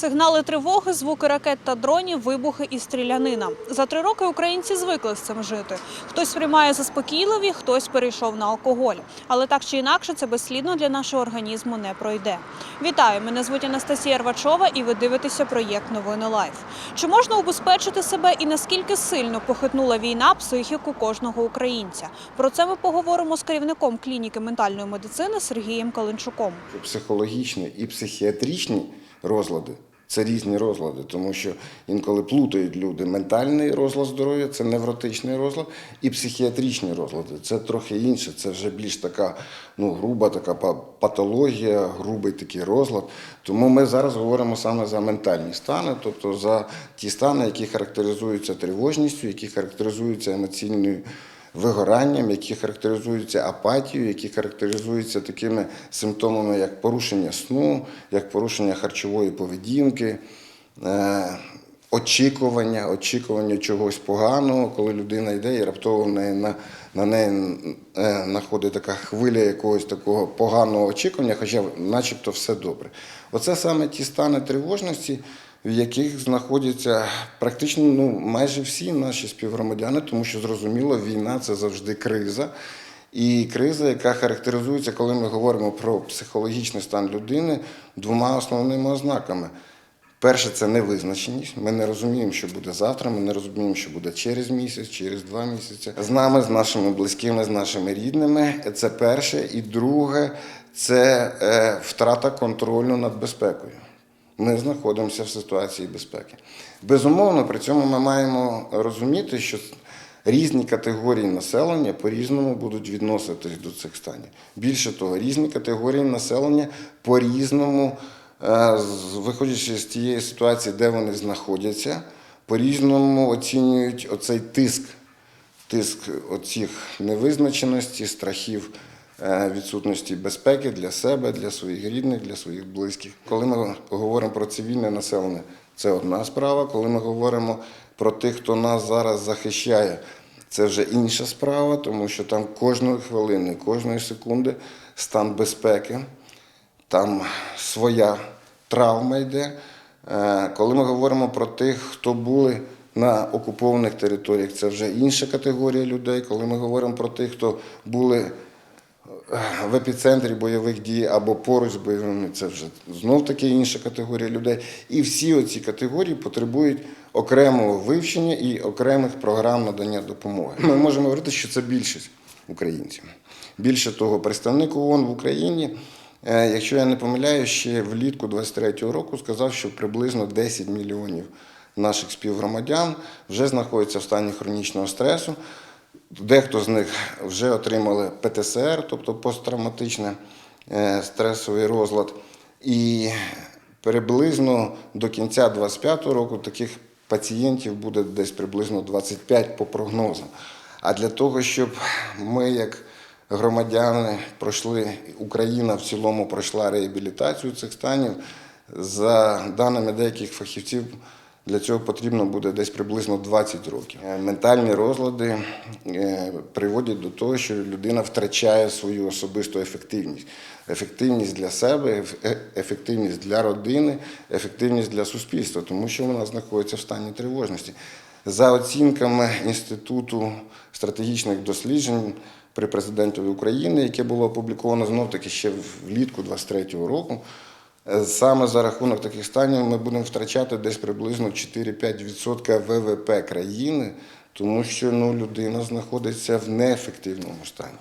Сигнали тривоги, звуки ракет та дронів, вибухи і стрілянина. За три роки українці звикли з цим жити. Хтось сприймає заспокійливі, хтось перейшов на алкоголь. Але так чи інакше, це безслідно для нашого організму не пройде. Вітаю! Мене звуть Анастасія Рвачова, і ви дивитеся проєкт Новини Лайф. Чи можна убезпечити себе і наскільки сильно похитнула війна психіку кожного українця? Про це ми поговоримо з керівником клініки ментальної медицини Сергієм Каленчуком. Психологічні і психіатричні розлади це різні розлади, тому що інколи плутають люди ментальний розлад здоров'я, це невротичний розлад, і психіатричні розлади. Це трохи інше, це вже більш така ну, груба така патологія, грубий такий розлад. Тому ми зараз говоримо саме за ментальні стани, тобто за ті стани, які характеризуються тривожністю, які характеризуються емоційною вигоранням, які характеризуються апатією, які характеризуються такими симптомами, як порушення сну, як порушення харчової поведінки. е, Очікування, очікування чогось поганого, коли людина йде і раптово на, на неї е, находить така хвиля якогось такого поганого очікування, хоча начебто все добре. Оце саме ті стани тривожності, в яких знаходяться практично ну, майже всі наші співгромадяни, тому що зрозуміло, війна це завжди криза. І криза, яка характеризується, коли ми говоримо про психологічний стан людини, двома основними ознаками. Перше це невизначеність. Ми не розуміємо, що буде завтра, ми не розуміємо, що буде через місяць, через два місяці. З нами, з нашими близькими, з нашими рідними. Це перше. І друге це е, втрата контролю над безпекою. Ми знаходимося в ситуації безпеки. Безумовно, при цьому ми маємо розуміти, що різні категорії населення по-різному будуть відноситись до цих станів. Більше того, різні категорії населення по-різному, е, виходячи з тієї ситуації, де вони знаходяться, по-різному оцінюють оцей тиск тиск оцих невизначеності, страхів відсутності безпеки для себе, для своїх рідних, для своїх близьких. Коли ми говоримо про цивільне населення, це одна справа. Коли ми говоримо про тих, хто нас зараз захищає, це вже інша справа, тому що там кожної хвилини, кожної секунди стан безпеки там своя травма йде. Е, Коли ми говоримо про тих, хто були на окупованих територіях, це вже інша категорія людей. Коли ми говоримо про тих, хто були е, в епіцентрі бойових дій або поруч з бойовими, це вже знов таки інша категорія людей. І всі оці категорії потребують окремого вивчення і окремих програм надання допомоги. Ми можемо говорити, що це більшість українців. Більше того, представник ООН в Україні, е, якщо я не помиляю, ще влітку 23-го року сказав, що приблизно 10 мільйонів наших співгромадян вже знаходяться в стані хронічного стресу. Дехто з них вже отримали ПТСР, тобто посттравматичний е, стресовий розлад. І приблизно до кінця 25-го року таких пацієнтів буде десь приблизно 25 по прогнозам. А для того, щоб ми, як громадяни, пройшли, Україна в цілому пройшла реабілітацію цих станів, за даними деяких фахівців, для цього потрібно буде десь приблизно 20 років. Е, Ментальні розлади е, приводять до того, що людина втрачає свою особисту ефективність. Ефективність для себе, е- ефективність для родини, ефективність для суспільства, тому що вона знаходиться в стані тривожності. За оцінками Інституту стратегічних досліджень при президентові України, яке було опубліковано знов таки ще влітку 23-го року, Саме за рахунок таких станів ми будемо втрачати десь приблизно 4-5% ВВП країни, тому що ну, людина знаходиться в неефективному стані.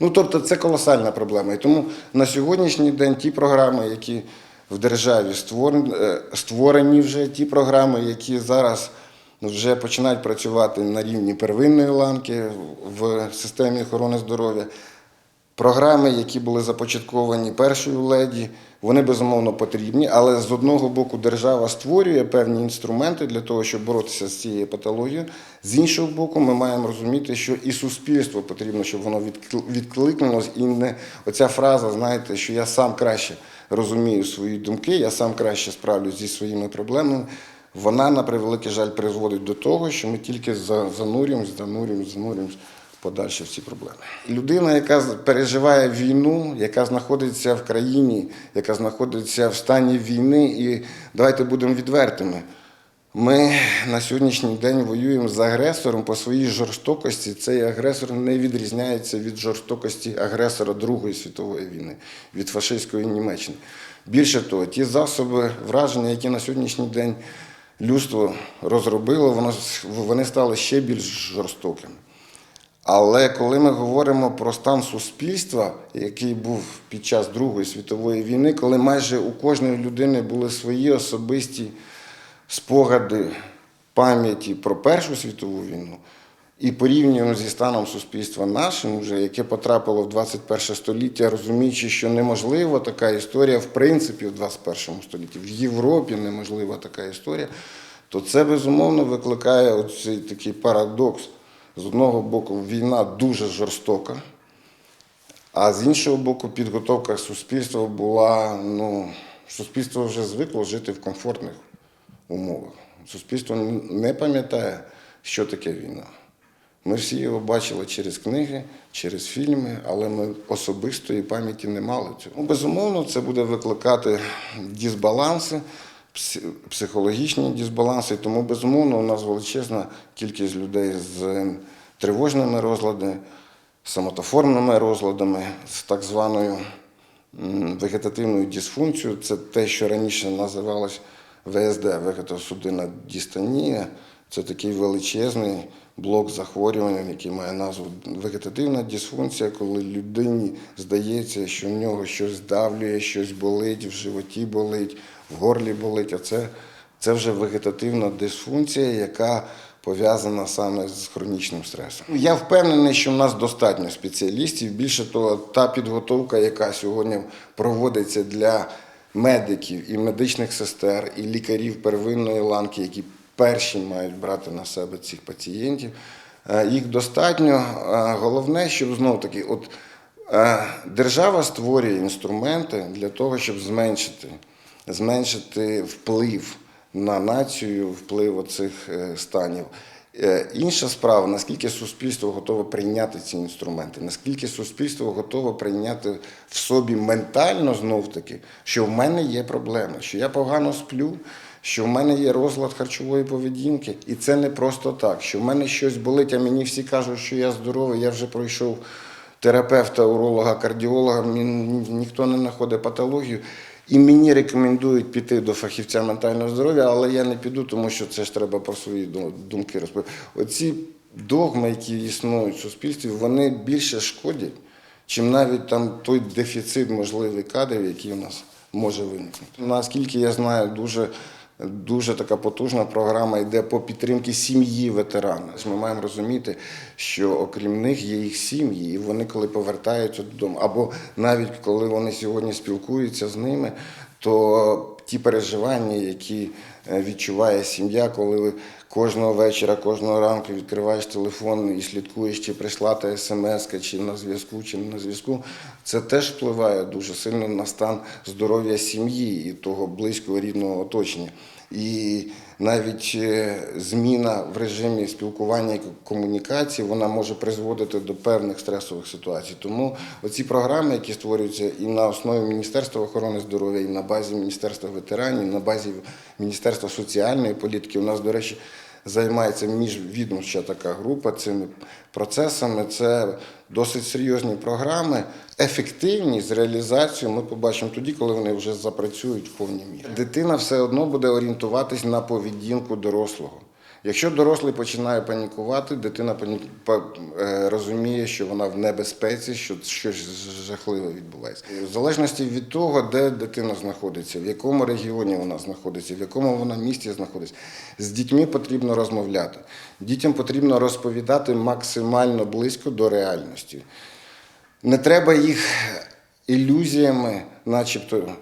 Ну, тобто це колосальна проблема. І тому на сьогоднішній день ті програми, які в державі створені, е, створені вже, ті програми, які зараз вже починають працювати на рівні первинної ланки в системі охорони здоров'я, Програми, які були започатковані першою леді, вони безумовно потрібні, але з одного боку держава створює певні інструменти для того, щоб боротися з цією патологією. З іншого боку, ми маємо розуміти, що і суспільство потрібно, щоб воно відкл- відкликнулось. І не оця фраза, знаєте, що я сам краще розумію свої думки, я сам краще справлюсь зі своїми проблемами. Вона, на превеликий жаль, призводить до того, що ми тільки занурюємось, занурюємось, занурюємось подальші всі проблеми. Людина, яка переживає війну, яка знаходиться в країні, яка знаходиться в стані війни, і давайте будемо відвертими. Ми на сьогоднішній день воюємо з агресором по своїй жорстокості. Цей агресор не відрізняється від жорстокості агресора Другої світової війни, від фашистської Німеччини. Більше того, ті засоби враження, які на сьогоднішній день людство розробило, вони стали ще більш жорстокими. Але коли ми говоримо про стан суспільства, який був під час Другої світової війни, коли майже у кожної людини були свої особисті спогади, пам'яті про Першу світову війну, і порівнюємо зі станом суспільства нашим, вже, яке потрапило в 21 століття, розуміючи, що неможлива така історія, в принципі, в 21 столітті, в Європі неможлива така історія, то це безумовно викликає оцей такий парадокс. З одного боку, війна дуже жорстока, а з іншого боку, підготовка суспільства була, ну, суспільство вже звикло жити в комфортних умовах. Суспільство не пам'ятає, що таке війна. Ми всі його бачили через книги, через фільми, але ми особистої пам'яті не мали цього. Ну, безумовно, це буде викликати дисбаланси, психологічні дисбаланси. Тому, безумовно, у нас величезна кількість людей з тривожними розладами, самотоформними розладами, з так званою вегетативною дисфункцією. Це те, що раніше називалось ВСД, вегетосудинна дистонія. Це такий величезний блок захворювань, який має назву вегетативна дисфункція, коли людині здається, що в нього щось здавлює, щось болить, в животі болить, в горлі болить. А це, це вже вегетативна дисфункція, яка пов'язана саме з хронічним стресом. Я впевнений, що в нас достатньо спеціалістів. Більше того, та підготовка, яка сьогодні проводиться для медиків і медичних сестер, і лікарів первинної ланки, які перші мають брати на себе цих пацієнтів. е, Їх достатньо. Е, Головне, щоб знов таки, от е, держава створює інструменти для того, щоб зменшити, зменшити вплив на націю, вплив оцих е, станів. Е, Інша справа, наскільки суспільство готове прийняти ці інструменти, наскільки суспільство готове прийняти в собі ментально знов таки, що в мене є проблеми, що я погано сплю, що в мене є розлад харчової поведінки, і це не просто так, що в мене щось болить, а мені всі кажуть, що я здоровий, я вже пройшов терапевта, уролога, кардіолога, мені ніхто не знаходить патологію. І мені рекомендують піти до фахівця ментального здоров'я, але я не піду, тому що це ж треба про свої ду- думки розповідати. Оці догми, які існують в суспільстві, вони більше шкодять, чим навіть там той дефіцит можливих кадрів, який у нас може виникнути. Наскільки я знаю, дуже, дуже така потужна програма йде по підтримці сім'ї ветерана. Ми маємо розуміти, що окрім них є їх сім'ї, і вони, коли повертаються додому, або навіть коли вони сьогодні спілкуються з ними, то ті переживання, які е, відчуває сім'я, коли кожного вечора, кожного ранку відкриваєш телефон і слідкуєш, чи прийшла та смс, чи на зв'язку, чи не на зв'язку, це теж впливає дуже сильно на стан здоров'я сім'ї і того близького рідного оточення. І навіть е, зміна в режимі спілкування і комунікації вона може призводити до певних стресових ситуацій. Тому оці програми, які створюються і на основі Міністерства охорони здоров'я, і на базі Міністерства ветеранів, і на базі Міністерства соціальної політики, у нас, до речі, займається міжвідомча така група цими процесами. Це досить серйозні програми. Ефективність реалізацію ми побачимо тоді, коли вони вже запрацюють в повній мірі. Дитина все одно буде орієнтуватись на поведінку дорослого. Якщо дорослий починає панікувати, дитина е, розуміє, що вона в небезпеці, що щось жахливе відбувається. В залежності від того, де дитина знаходиться, в якому регіоні вона знаходиться, в якому вона місті знаходиться, з дітьми потрібно розмовляти. Дітям потрібно розповідати максимально близько до реальності. Не треба їх ілюзіями, начебто,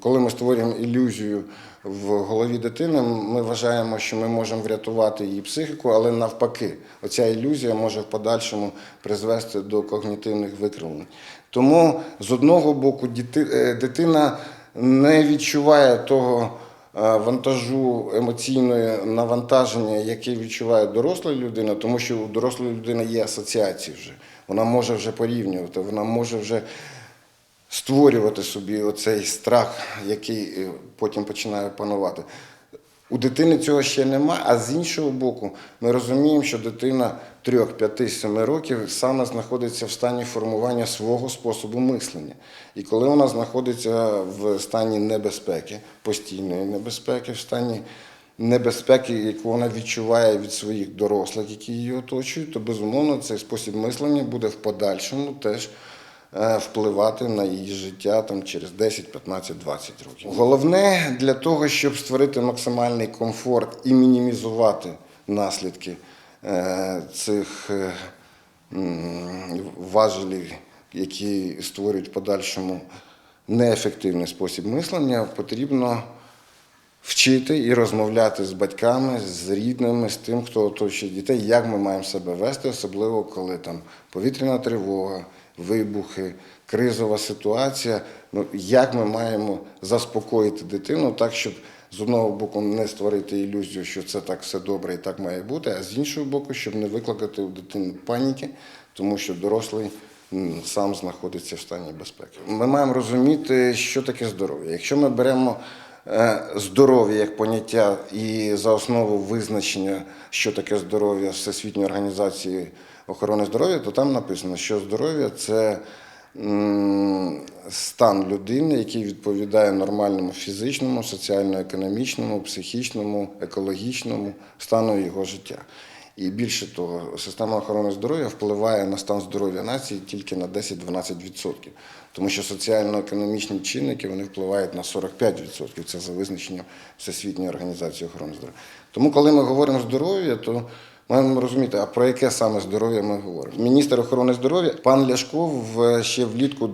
коли ми створюємо ілюзію в голові дитини, ми вважаємо, що ми можемо врятувати її психіку, але навпаки, оця ілюзія може в подальшому призвести до когнітивних викривлень. Тому з одного боку е, дитина не відчуває того вантажу емоційної навантаження, яке відчуває доросла людина, тому що у дорослої людини є асоціації вже. Вона може вже порівнювати, вона може вже створювати собі оцей страх, який е, потім починає панувати. У дитини цього ще нема, а з іншого боку, ми розуміємо, що дитина 3, 5, 7 років саме знаходиться в стані формування свого способу мислення. І коли вона знаходиться в стані небезпеки, постійної небезпеки, в стані небезпеки, яку вона відчуває від своїх дорослих, які її оточують, то безумовно цей спосіб мислення буде в подальшому теж впливати на її життя там, через 10, 15, 20 років. Головне для того, щоб створити максимальний комфорт і мінімізувати наслідки е, цих е, важелів, які створюють в подальшому неефективний спосіб мислення, потрібно вчити і розмовляти з батьками, з рідними, з тим, хто оточує дітей, як ми маємо себе вести, особливо коли там повітряна тривога, вибухи, кризова ситуація. Ну, як ми маємо заспокоїти дитину так, щоб з одного боку не створити ілюзію, що це так все добре і так має бути, а з іншого боку, щоб не викликати у дитини паніки, тому що дорослий сам знаходиться в стані безпеки. Ми маємо розуміти, що таке здоров'я. Якщо ми беремо здоров'я як поняття і за основу визначення, що таке здоров'я Всесвітньої організації охорони здоров'я, то там написано, що здоров'я це стан людини, який відповідає нормальному фізичному, соціально-економічному, психічному, екологічному стану його життя. І більше того, система охорони здоров'я впливає на стан здоров'я нації тільки на 10-12%. Тому що соціально-економічні чинники вони впливають на 45%. Це за визначенням Всесвітньої організації охорони здоров'я. Тому, коли ми говоримо здоров'я, то маємо розуміти, а про яке саме здоров'я ми говоримо. Міністр охорони здоров'я пан Ляшко в, ще влітку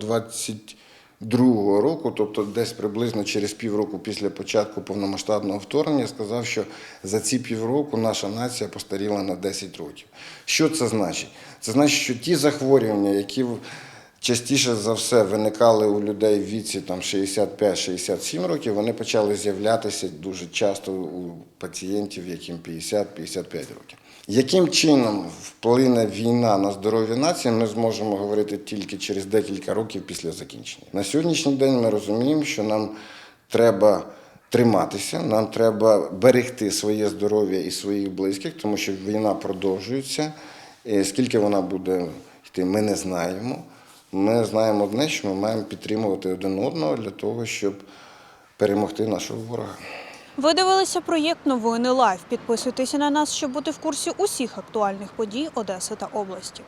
22 року, тобто десь приблизно через півроку після початку повномасштабного вторгнення, сказав, що за ці півроку наша нація постаріла на 10 років. Що це значить? Це значить, що ті захворювання, які частіше за все виникали у людей в віці там 65-67 років, вони почали з'являтися дуже часто у пацієнтів, яким 50-55 років. Яким чином вплине війна на здоров'я нації, ми зможемо говорити тільки через декілька років після закінчення. На сьогоднішній день ми розуміємо, що нам треба триматися, нам треба берегти своє здоров'я і своїх близьких, тому що війна продовжується. І скільки вона буде йти, ми не знаємо. Ми знаємо одне, що ми маємо підтримувати один одного для того, щоб перемогти нашого ворога. Ви дивилися проєкт Новини Лайв. Підписуйтеся на нас, щоб бути в курсі усіх актуальних подій Одеси та області.